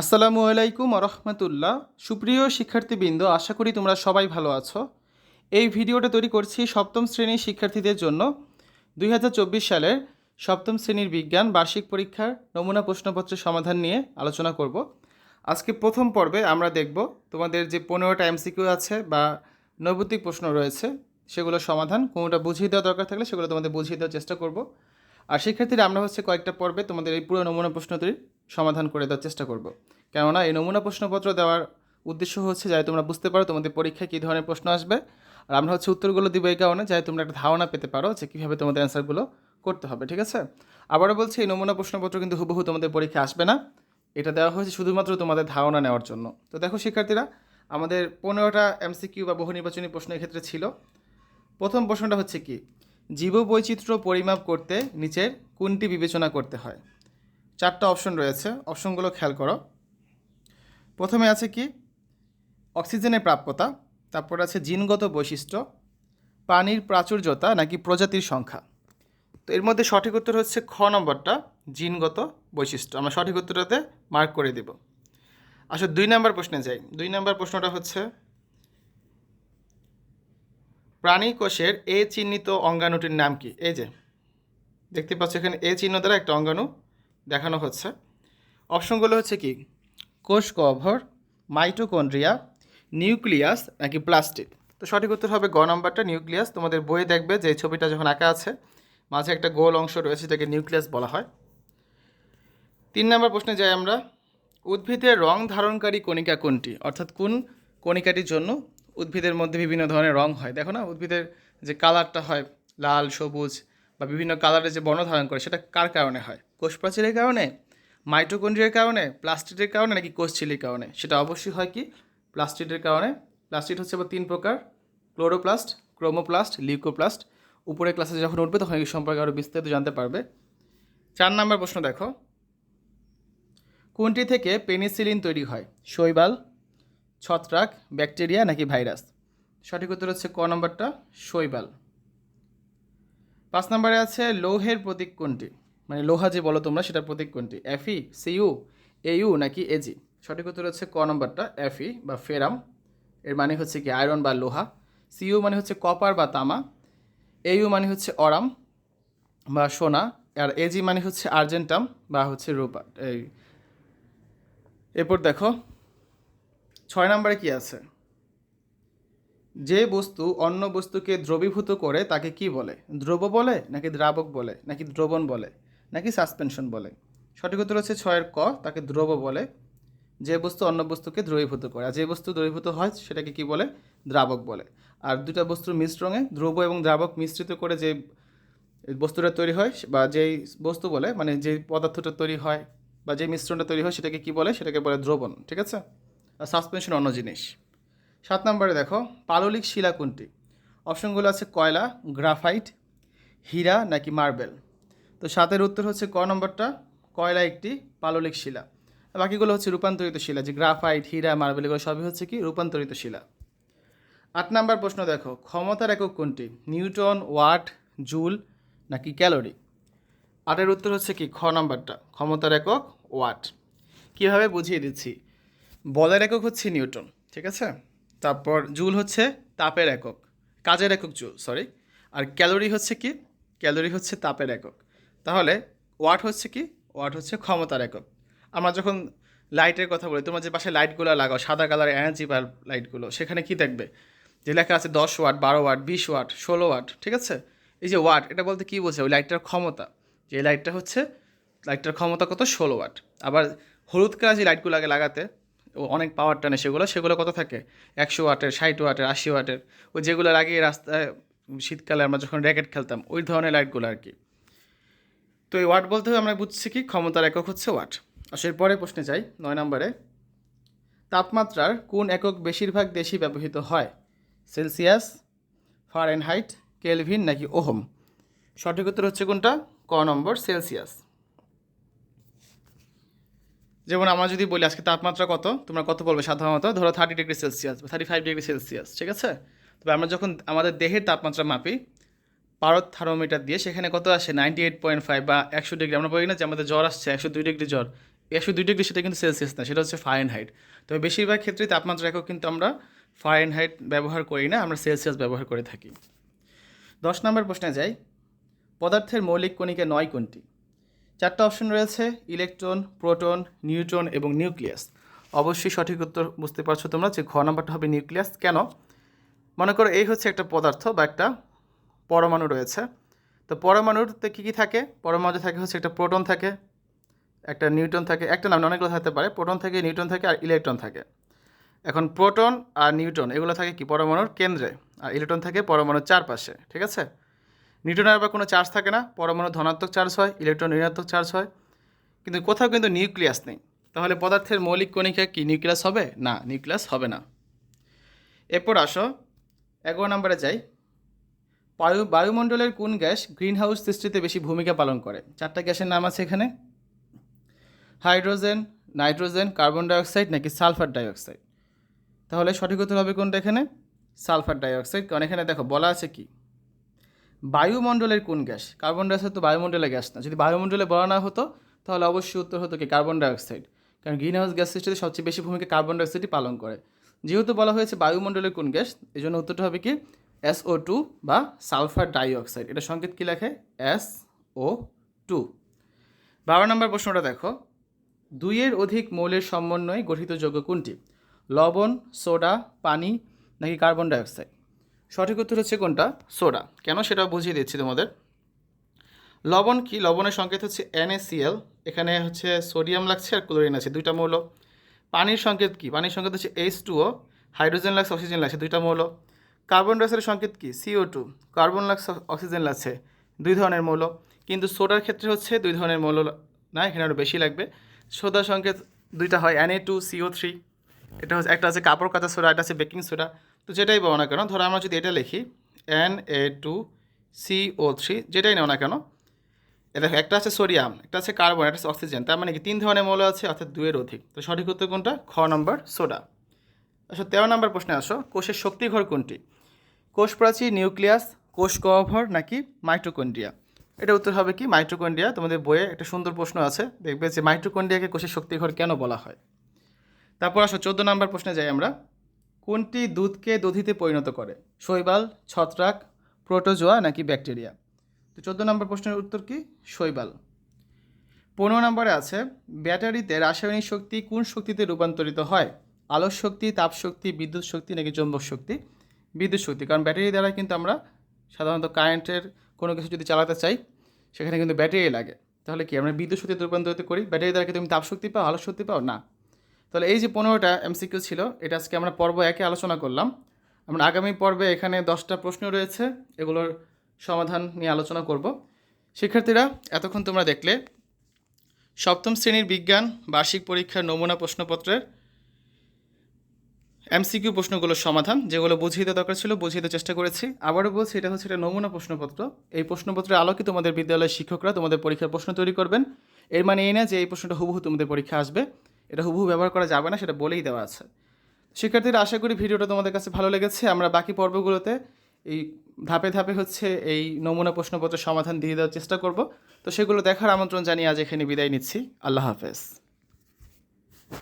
আসসালামু আলাইকুম রহমতুল্লাহ সুপ্রিয় শিক্ষার্থীবৃন্দ, আশা করি তোমরা সবাই ভালো আছো। এই ভিডিওটা তৈরি করছি সপ্তম শ্রেণির শিক্ষার্থীদের জন্য। দুই হাজার চব্বিশ সালের সপ্তম শ্রেণির বিজ্ঞান, বার্ষিক পরীক্ষার নমুনা প্রশ্নপত্রের সমাধান নিয়ে আলোচনা করব। আজকে প্রথম পর্বে আমরা দেখব তোমাদের যে পনেরোটা এমসিকিউ আছে বা নৈবতিক প্রশ্ন রয়েছে, সেগুলোর সমাধান, কোনোটা বুঝিয়ে দেওয়া দরকার থাকলে সেগুলো তোমাদের বুঝিয়ে দেওয়ার চেষ্টা করব। আর শিক্ষার্থীরা আমরা হচ্ছে কয়েকটা পর্বে তোমাদের এই পুরো নমুনা প্রশ্নটির সমাধান করে দেওয়ার চেষ্টা করব। কেননা এই নমুনা প্রশ্নপত্র দেওয়ার উদ্দেশ্য হচ্ছে যাতে তোমরা বুঝতে পারো তোমাদের পরীক্ষায় কী ধরনের প্রশ্ন আসবে। আর আমরা হচ্ছে উত্তরগুলো দিব এই কারণে যাতে তোমরা একটা ধারণা পেতে পারো যে কীভাবে তোমাদের অ্যান্সারগুলো করতে হবে, ঠিক আছে? আবারও বলছি, এই নমুনা প্রশ্নপত্র কিন্তু হুবহু তোমাদের পরীক্ষা আসবে না। এটা দেওয়া হয়েছে শুধুমাত্র তোমাদের ধারণা নেওয়ার জন্য। তো দেখো শিক্ষার্থীরা, আমাদের পনেরোটা এমসিকিউ বা বহু নির্বাচনী প্রশ্ন এক্ষেত্রে ছিল। প্রথম প্রশ্নটা হচ্ছে কি? জীববৈচিত্র্য পরিমাপ করতে নিচের কোনটি বিবেচনা করতে হয়? চারটা অপশন রয়েছে। অপশনগুলো খেয়াল করো। প্রথমে আছে কি? অক্সিজেনের প্রাপ্যতা, তারপর আছে জিনগত বৈশিষ্ট্য, পানির প্রাচুর্যতা নাকি প্রজাতির সংখ্যা। তো এর মধ্যে সঠিক উত্তর হচ্ছে খ নম্বরটা, জিনগত বৈশিষ্ট্য। আমরা সঠিক উত্তরটাতে মার্ক করে দেব। আসলে দুই নম্বর প্রশ্নে যাই। দুই নম্বর প্রশ্নটা হচ্ছে প্রাণী কোষের এ চিহ্নিত অঙ্গাণুটির নাম কি? এই যে, দেখতে পাচ্ছ এখানে এ চিহ্ন দ্বারা একটা অঙ্গাণু দেখানো হচ্ছে। অপশনগুলো হচ্ছে কি? কোষ গহ্বর, মাইটোকন্ড্রিয়া, নিউক্লিয়াস নাকি প্লাস্টিক? তো সঠিক উত্তর হবে গ নম্বরটা, নিউক্লিয়াস। তোমাদের বইয়ে দেখবে যে ছবিটা যখন আঁকা আছে, মাঝে একটা গোল অংশ রয়েছে যেটাকে নিউক্লিয়াস বলা হয়। তিন নম্বর প্রশ্নে যাই আমরা। উদ্ভিদের রং ধারণকারী কণিকা কোনটি? অর্থাৎ কোন কণিকাটির জন্য উদ্ভিদের মধ্যে বিভিন্ন ধরনের রং হয়। দেখো না, উদ্ভিদের যে কালারটা হয়, লাল, সবুজ বা বিভিন্ন কালারের যে বর্ণ ধারণ করে, সেটা কার কারণে হয়? কোষ প্রাচীরের কারণে? মাইটোকন্ড্রিয়ার কারণে? প্লাস্টিকের কারণে নাকি কোষ ঝিল্লির কারণে? সেটা অবশ্যই হয় কি? প্লাস্টিকের কারণে। প্লাস্টিক হচ্ছে আবার তিন প্রকার, ক্লোরোপ্লাস্ট, ক্রোমোপ্লাস্ট, লিউকোপ্লাস্ট। উপরের ক্লাসে যখন উঠবে, তখন এই সম্পর্কে আরও বিস্তারিত জানতে পারবে। চার নম্বর প্রশ্ন দেখো। কোনটি থেকে পেনিসিলিন তৈরি হয়? শৈবাল ছত্রাক, ব্যাকটেরিয়া নাকি ভাইরাস? সঠিক উত্তর হচ্ছে ক নম্বরটা? শৈবাল। পাঁচ নম্বরে আছে লৌহের প্রতীক কোনটি? মানে লোহা যে বলো তোমরা, সেটার প্রতীক কোনটি? এফি সিইউ এইউ নাকি এজি সঠিক উত্তর হচ্ছে ক নম্বরটা, এফি বা ফেরাম। এর মানে হচ্ছে কি আয়রন বা লোহা। সিইউ মানে হচ্ছে কপার বা তামা। এইউ মানে হচ্ছে অরাম বা সোনা। আর এজি মানে হচ্ছে আর্জেন্টাম বা হচ্ছে রূপা। এই, এরপর দেখো ছয় নম্বরে কি আছে? যে বস্তু অন্য বস্তুকে দ্রবীভূত করে তাকে কি বলে? দ্রব বলে নাকি দ্রাবক বলে নাকি দ্রবণ বলে নাকি সাসপেনশন বলে? সঠিক উত্তর হচ্ছে ছয়ের ক, তাকে দ্রব বলে। যে বস্তু অন্য বস্তুকে দ্রবীভূত করে, আর যে বস্তু দ্রবীভূত হয় সেটাকে কি বলে? দ্রাবক বলে। আর দুটা বস্তুর মিশ্রণে দ্রব এবং দ্রাবক মিশ্রিত করে যে বস্তুটা তৈরি হয় বা যেই বস্তু বলে মানে যে পদার্থটা তৈরি হয় বা যে মিশ্রণটা তৈরি হয় সেটাকে কি বলে? সেটাকে বলে দ্রবণ, ঠিক আছে? সাসপেনশন অন্য জিনিস। সাত নম্বরে দেখো, পাললিক শিলা কোনটি? অপশনগুলো আছে কয়লা, গ্রাফাইট, হীরা নাকি মার্বেল? তো সাতের উত্তর হচ্ছে ক নম্বরটা, কয়লা একটি পাললিক শিলা। বাকিগুলো হচ্ছে রূপান্তরিত শিলা, যে গ্রাফাইট, হীরা, মার্বেল, এগুলো সবই হচ্ছে কি? রূপান্তরিত শিলা। আট নাম্বার প্রশ্ন দেখো, ক্ষমতার একক কোনটি? নিউটন, ওয়াট, জুল নাকি ক্যালোরি? আটের উত্তর হচ্ছে কি? খ নাম্বারটা, ক্ষমতার একক ওয়াট। কীভাবে বুঝিয়ে দিচ্ছি? বলের একক হচ্ছে নিউটন, ঠিক আছে? তারপর জুল হচ্ছে তাপের একক, কাজের একক জুল সরি আর ক্যালোরি হচ্ছে কি? ক্যালোরি হচ্ছে তাপের একক। তাহলে ওয়াট হচ্ছে কি? ওয়াট হচ্ছে ক্ষমতার একক। আমরা যখন লাইটের কথা বলি, তোমার যে পাশে লাইটগুলো লাগাও, সাদা কালার এনার্জি বাল্ব লাইটগুলো, সেখানে কি দেখবে? যে লেখা আছে দশ ওয়াট, বারো ওয়াট, বিশ ওয়াট, ষোলো ওয়াট, ঠিক আছে? এই যে ওয়াট, এটা বলতে কী বোঝে ওই লাইটটার ক্ষমতা। যে লাইটটা হচ্ছে, লাইটটার ক্ষমতা কত? ষোলো ওয়াট। আবার হলুদ কালার যে লাইটগুলো আগে লাগাতে অনেক পাওয়ার টানে সেগুলো সেগুলো কত থাকে? একশো ওয়াটের, ষাট ওয়াটের, আশি ওয়াটের। ওই যেগুলো আগে রাস্তায় শীতকালে আমরা যখন র্যাকেট খেলতাম, ওই ধরনের লাইটগুলো আর কি তো এই ওয়াট বলতে আমরা বুঝছি কি? ক্ষমতার একক হচ্ছে ওয়াট আসলে পরে প্রশ্নে যাই, নয় নম্বরে। তাপমাত্রার কোন একক বেশিরভাগ দেশই ব্যবহৃত হয়? সেলসিয়াস, ফারেনহাইট, কেলভিন নাকি ওহম? সঠিক উত্তর হচ্ছে কোনটা? ক নম্বর সেলসিয়াস। যেমন আমরা যদি বলি আজকে তাপমাত্রা কত, তোমরা কত বলবে সাধারণত? ধরো থার্টি ডিগ্রি সেলসিয়াস বা থার্টি ফাইভ ডিগ্রি সেলসিয়াস ঠিক আছে? তবে আমরা যখন আমাদের দেহের তাপমাত্রা মাপি, পারদ থার্মোমিটার দিয়ে, সেখানে কত আসে? নাইনটি এইট পয়েন্ট ফাইভ বা একশো ডিগ্রি আমরা বলি না যে আমাদের জ্বর আসছে, একশো দুই ডিগ্রি জ্বর। একশো দুই ডিগ্রি সেটা কিন্তু সেলসিয়াস না, সেটা হচ্ছে ফারেন হাইট তবে বেশিরভাগ ক্ষেত্রেই তাপমাত্রা একক কিন্তু আমরা ফারেন হাইট ব্যবহার করি না, আমরা সেলসিয়াস ব্যবহার করে থাকি। দশ নম্বর প্রশ্নে যাই। পদার্থের মৌলিক কণিকা নয় কোনটি? চারটা অপশন রয়েছে, ইলেকট্রন, প্রোটন, নিউট্রন এবং নিউক্লিয়াস। অবশ্যই সঠিক উত্তর বুঝতে পারছ তোমরা যে ঘ নাম্বারটা হবে নিউক্লিয়াস। কেন? মনে করো এই হচ্ছে একটা পদার্থ বা একটা পরমাণু রয়েছে। তো পরমাণুতে কী কী থাকে? পরমাণুতে থাকে হচ্ছে একটা প্রোটন থাকে, একটা নিউট্রন থাকে, একটা নাম অনেকগুলো থাকতে পারে। প্রোটন থাকে, নিউট্রন থাকে আর ইলেকট্রন থাকে। এখন প্রোটন আর নিউট্রন, এগুলো থাকে কি? পরমাণুর কেন্দ্রে। আর ইলেকট্রন থাকে পরমাণুর চারপাশে, ঠিক আছে? নিউট্রনের আবার কোনো চার্জ থাকে না পরমাণু ধনাত্মক চার্জ হয়, ইলেকট্রন ঋণাত্মক চার্জ হয়। কিন্তু কোথাও কিন্তু নিউক্লিয়াস নেই। তাহলে পদার্থের মৌলিক কণিকা কি নিউক্লিয়াস হবে? না, নিউক্লিয়াস হবে না। এরপর আসো, এগারো নম্বরে যাই। বায়ু, বায়ুমণ্ডলের কোন গ্যাস গ্রিন হাউস সৃষ্টিতে বেশি ভূমিকা পালন করে? চারটা গ্যাসের নাম আছে এখানে। হাইড্রোজেন, নাইট্রোজেন, কার্বন ডাইঅক্সাইড নাকি সালফার ডাইঅক্সাইড? তাহলে সঠিক উত্তর হবে কোনটা এখানে? Sulphur dioxide. কারণ এখানে দেখো বলা আছে কি? বায়ুমণ্ডলের কোন গ্যাস? কার্বন ডাইঅক্সাইড তো বায়ুমণ্ডলের গ্যাস না। যদি বায়ুমণ্ডলে বলা না হতো, তাহলে অবশ্যই উত্তর হতো কি কার্বন ডাইঅক্সাইড। কারণ গ্রিন হাউস গ্যাস সৃষ্টিতে সবচেয়ে বেশি ভূমিকা কার্বন ডাইঅক্সাইডই পালন করে। যেহেতু বলা হয়েছে বায়ুমণ্ডলের কোন গ্যাস এই জন্য উত্তরটা হবে কি এস ও টু বা সালফার ডাইঅক্সাইড। এটা সংকেত কী লেখে? S O two. বারো নম্বর প্রশ্নটা দেখো। দুইয়ের অধিক মৌলের সমন্বয়ে গঠিত যৌগ কোনটি? লবণ, সোডা, পানি নাকি কার্বন ডাইঅক্সাইড? সঠিক উত্তর হচ্ছে কোনটা? সোডা। কেন? সেটা বুঝিয়ে দিচ্ছি তোমাদের। লবণ কি? লবণের সংকেত হচ্ছে NaCl এখানে হচ্ছে সোডিয়াম লাগছে আর ক্লোরিন আছে, দুইটা মৌল। পানির সংকেত কি? পানির সংকেত হচ্ছে এইচ টুও হাইড্রোজেন লাগছে, অক্সিজেন লাগছে, দুইটা মৌল। কার্বন ডাইঅক্সাইডের সংকেত কি? সিও টু কার্বন লাগছে, অক্সিজেন লাগছে, দুই ধরনের মৌল। কিন্তু সোডার ক্ষেত্রে হচ্ছে দুই ধরনের মৌল না, এখানে আরও বেশি লাগবে। সোডার সংকেত দুইটা হয় Na টু সিও থ্রি এটা হচ্ছে, একটা আছে কাপড় কাঁচা সোডা, একটা আছে বেকিং সোডা তো যেটাই বলো না কেন, ধরো আমরা যদি এটা লিখি N A two C O three যেটাই নাও না কেন, এ দেখো, একটা আছে সোডিয়াম একটা আছে কার্বন একটা আছে অক্সিজেন তার মানে কি তিন ধরনের মৌল আছে, অর্থাৎ দুয়ের অধিক। তো সঠিক উত্তর কোনটা? খ নম্বর সোডা আচ্ছা তেরো নম্বর প্রশ্নে আসো, কোষের শক্তিঘর কোনটি? কোষ প্রাচীর, নিউক্লিয়াস, কোষ গহ্বর নাকি মাইটোকন্ড্রিয়া? এটা উত্তর হবে কি? মাইটোকন্ড্রিয়া। তোমাদের বইয়ে একটা সুন্দর প্রশ্ন আছে, দেখবে যে মাইটোকন্ড্রিয়াকে কোষের শক্তিঘর কেন বলা হয়? তারপর আসো, চোদ্দ নম্বর প্রশ্নে যাই আমরা। কোনটি দুধকে দধিতে পরিণত করে? শৈবাল, ছত্রাক, প্রোটোজোয়া নাকি ব্যাকটেরিয়া? তো চোদ্দ নম্বর প্রশ্নের উত্তর কি? শৈবাল। পনেরো নম্বরে আছে, ব্যাটারিতে রাসায়নিক শক্তি কোন শক্তিতে রূপান্তরিত হয়? আলোর শক্তি, তাপ শক্তি, বিদ্যুৎ শক্তি নাকি চৌম্বক শক্তি? বিদ্যুৎ শক্তি, কারণ ব্যাটারি দ্বারা কিন্তু আমরা সাধারণত কারেন্টের কোনো কিছু যদি চালাতে চাই, সেখানে কিন্তু ব্যাটারি লাগে। তাহলে কি আমরা বিদ্যুৎ শক্তিতে রূপান্তরিত করি? ব্যাটারি দ্বারা কি তুমি তাপ শক্তি পাও, আলোর শক্তি পাও? না। তাহলে এই যে পনেরোটা এমসিকিউ ছিল, এটা আজকে আমরা পর্ব একে আলোচনা করলাম। আমরা আগামী পর্বে এখানে দশটা প্রশ্ন রয়েছে, এগুলোর সমাধান নিয়ে আলোচনা করব। শিক্ষার্থীরা, এতক্ষণ তোমরা দেখলে, সপ্তম শ্রেণির বিজ্ঞান, বার্ষিক পরীক্ষার নমুনা প্রশ্নপত্রের এমসিকিউ প্রশ্নগুলোর সমাধান, যেগুলো বুঝিয়ে দেওয়া দরকার ছিল, বুঝিয়ে দেওয়ার চেষ্টা করেছি। আবারও বলছি, এটা হচ্ছে একটা নমুনা প্রশ্নপত্র। এই প্রশ্নপত্রের আলোকে তোমাদের বিদ্যালয়ের শিক্ষকরা তোমাদের পরীক্ষার প্রশ্ন তৈরি করবেন। এর মানে এই না যে এই প্রশ্নটা হুবহু তোমাদের পরীক্ষা আসবে। এটা হুবহু ব্যবহার করা যাবে না, সেটা বলেই দেওয়া আছে। শিক্ষার্থীরা, আশা করি ভিডিওটা তোমাদের কাছে ভালো লেগেছে। আমরা বাকি পর্বগুলোতে এই ধাপে ধাপে হচ্ছে এই নমুনা প্রশ্নপত্র সমাধান দিয়ে দেওয়ার চেষ্টা করব। তো সেগুলো দেখার আমন্ত্রণ জানিয়ে আজ এখানে বিদায় নিচ্ছি। আল্লাহ হাফেজ।